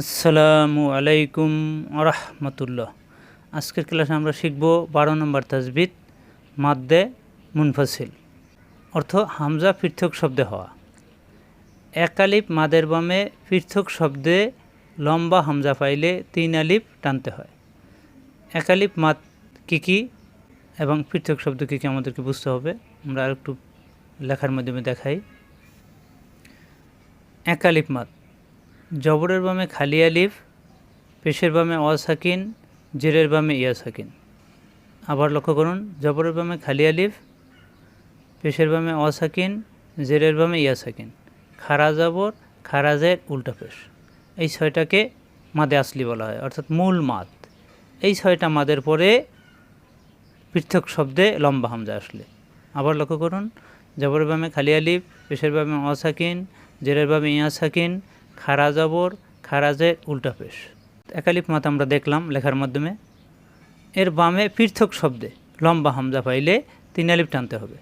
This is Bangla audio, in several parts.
আসসালামু আলাইকুম আরহামতুল্লাহ। আজকের ক্লাসে আমরা শিখব বারো নম্বর তাজবিদ, মাদ্দে মুনফাসিল। অর্থ, হামজা পৃথক শব্দে হওয়া। এক মাদের বামে পৃথক শব্দে লম্বা হামজা পাইলে তিন আলিফ টানতে হয়। এক আলিফ মাদ কী কী এবং পৃথক শব্দ কী কী আমাদেরকে বুঝতে হবে, আমরা আরেকটু লেখার মাধ্যমে দেখাই। এক আলিফ মাদ। জবরের বামে খালি আলিফ, পেশের বামে অসাকিন, জেরের বামে ইয়া সাকিন আবার লক্ষ্য করুন, জবরের বামে খালি আলিফ, পেশের বামে অসাকিন, জেরের বামে ইয়া সাকিন খারা জবর খারাজের উল্টা পেশ। এই ছয়টাকে মাদে আসলি বলা হয়, অর্থাৎ মূল মাদ। এই ছয়টা মাদের পরে পৃথক শব্দে লম্বা হামজা আসলে। আবার লক্ষ্য করুন, জবরের বামে খালি আলিফ, পেশের বামে অসাকিন, জেরের বামে ইয়া সাকিন খারা জবর খারাজের উল্টা পেশ। একালিপ মাত আমরা দেখলাম লেখার মাধ্যমে। এর বামে পৃথক শব্দে, লম্বা হামজা পাইলে তিন আলিপ টানতে হবে।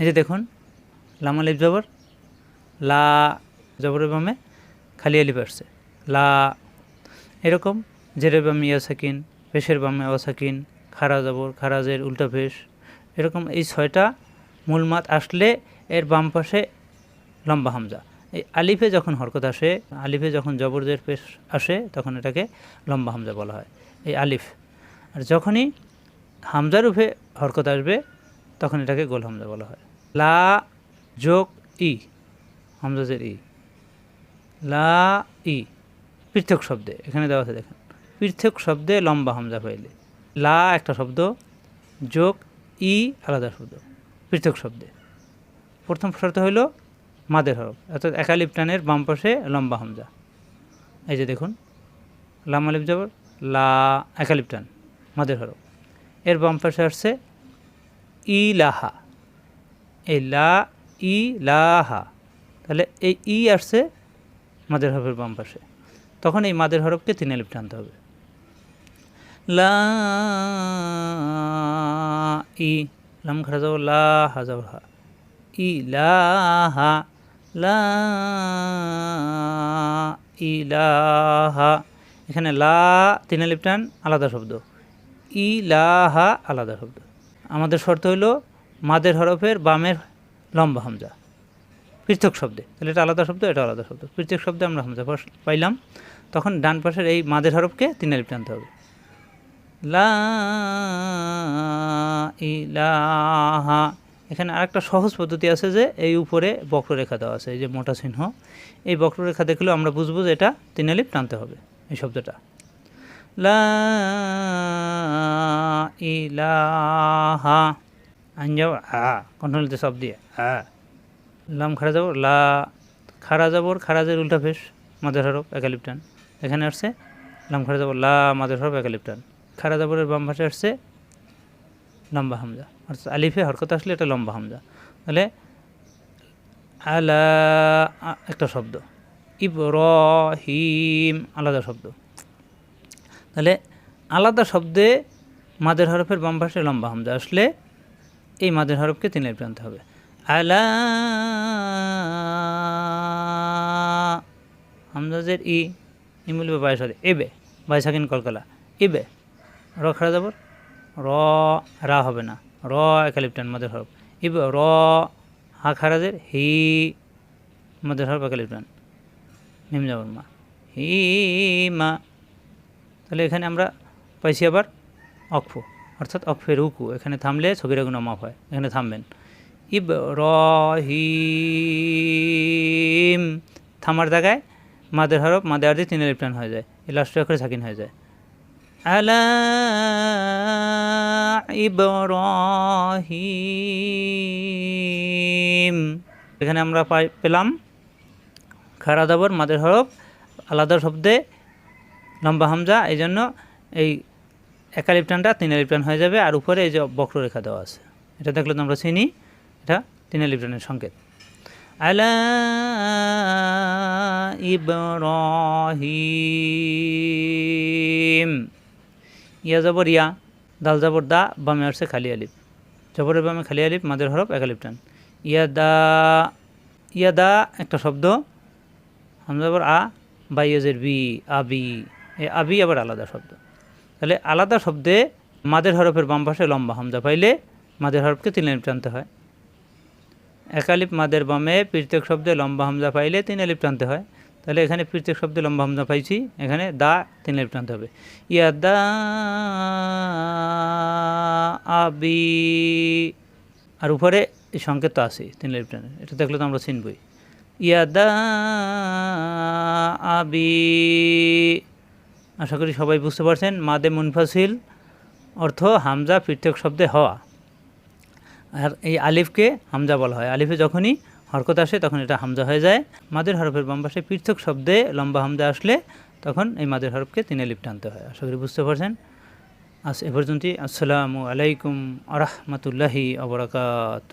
এই যে দেখুন, লাম আলিফ জবর, লা জবরের বামে খালি আলিফ আসছে। লা, এরকম, জেরের বামে ইয়া সাকিন, পেশের বামে অসাকিন খারা জবর খারাজের উল্টা পেশ। এরকম এই ছয়টা মূল মাত আসলে এর বাম পাশে লম্বা হামজা। এই আলিফে যখন হরকত আসে, আলিফে যখন জবরদের পেশ আসে, তখন এটাকে লম্বা হামজা বলা হয়। এই আলিফ। আর যখনই হামজার রূপে হরকত আসবে, তখন এটাকে গোল হামজা বলা হয়। লা যোগ ই হামজাজের ই। লা ই, পৃথক শব্দে, এখানে দেওয়া আছে দেখেন। পৃথক শব্দে লম্বা হামজা পাইলে। লা একটা শব্দ, যোগ ই আলাদা শব্দ, পৃথক শব্দে। প্রথম শর্ত হলো মাদের হরফ, অর্থাৎ একালিপ টানের বাম পাশে লম্বা হামজা। এই যে দেখুন, লাম আলিফ জবর, লা একালিপ টান, মাদের হরফ। এর বাম পাশে আসছে ই লাহা এই লা ই লাহা তাহলে এই ই আসছে মাদের হরফের বাম পাশে। তখন এই মাদের হরফকে তিন আলিফ টানতে হবে। লা ই, লাম খারা যাব লা হা হা। ইলাহা লা ইলাহা। এখানে লা তিন আলাদা শব্দ। ইলাহা আলাদা শব্দ। আমাদের শর্ত হইল মাদের হরফের বামের লম্বা হামজা। পৃথক শব্দে। তাহলে এটা আলাদা শব্দ, এটা আলাদা শব্দ। পৃথক শব্দে আমরা হামজা পাইলাম। তখন ডান পাশের এই মাদের হরফকে তিন লিপ টানতে হবে। লা ইলাহা এখানে আরেকটা সহজ পদ্ধতি আছে যে এই উপরে বক্ররেখা দেওয়া আছে, এই যে মোটা চিহ্ন। এই বক্ররেখা দেখলেও আমরা বুঝব যে এটা তিন আলিপ টানতে হবে, এই শব্দটা। লা যাব হা কন্ট্রোলতে সব দিয়ে হা লাম খারা যাব লা খারা যাবর খারাজের উল্টা ফেস মাদের হরফ, একালিপ টান। এখানে আসছে, লাম খারা যাব লা মাদের হরফ, একালিপ টান। খারা যাবরের বাম পাশে আসছে লম্বা হামজা। অর্থাৎ আলিফে হরকত আসলে এটা লম্বা হামজা। তাহলে আলা একটা শব্দ। ইব্রাহিম, আলাদা শব্দ। তাহলে আলাদা শব্দে মাদের হরফের বাম পাশে লম্বা হামজা আসলে এই মাদের হরফকে তিন টানতে হবে। আলা হামজাজের ই ইমুলিবে বাইশ এবে বাইশাকিন কলকালা ইবে রখড়া যাবর র, রা হবে না। র একালিপটান মদের হরফ। ইব, র, হা খারাজের, হি মদের হরফ একালিপটান নিম যাবর মা হি, মা। তাহলে এখানে আমরা পাইছি আবার অক্ফু। অর্থাৎ অক্ফের উকু এখানে থামলে ছবির গুণ মাফ হয়। এখানে থামবেন। ইব, র হিম থামার জায়গায় মাদের হরফ, মাদের আর্দি তিন লিপটান হয়ে যায়। এই লাস্ট অক্ষরে সাকিন হয়ে যায়। আলা ইব্রাহিম। এখানে আমরা পাই পেলাম খারা দাবর, মাদের হরফ আলাদা শব্দে লম্বা হামজা এই জন্য এই একালিপটানটা তিন হয়ে যাবে, আর উপরে এই যে বক্ররেখা দেওয়া আছে। এটা দেখলে তোমরা চিনি, এটা তিন লিপটানের সংকেত। আলা ইব্রাহিম। ইয়া যাবর ইয়া, দাল যাবর দা, বামে আসছে খালি আলিফ। জবরের বামে খালি আলিফ মাদের হরফ এক আলিফ টান। ইয়া দা ইয়া দা একটা শব্দ হামজাবর আ, বা ইয়েজের বি আবি এ আবি আবার আলাদা শব্দ। তাহলে আলাদা শব্দে মাদের হরফের বাম পাশে লম্বা হামজা পাইলে মাদের হরফকে তিন আলিফ টানতে হয়। এক একালিপ মাদের বামে পৃথক শব্দে লম্বা হামজা পাইলে তিন আলিফ টানতে হয়। তাহলে এখানে পৃথক শব্দে লম্বা হামজা পাইছি। এখানে দা তিন আলিফ টানতে হবে। ইয়া দা আবি আর উপরে এই সংকেত তো আছে তিন আলিফ টানে এটা দেখলে তো আমরা চিনবই। ইয়া দা আবি আশা করি সবাই বুঝতে পারছেন। মাদে মুনফাসিল অর্থ হামজা পৃথক শব্দে হওয়া। আর এই আলিফকে হামজা বলা হয়। আলিফে যখনই হরকত আসে, তখন এটা হামজা হয়ে যায়। মাদের হরফের বাম পাশে পৃথক শব্দে লম্বা হামজা আসলে তখন এই মাদের হরফকে তিনে লিপ্ট আনতে হয়। আশা করি বুঝতে পারছেন? আজ এ পর্যন্তই। আসসালামু আলাইকুম আরহামতুল্লাহি আবরাকাত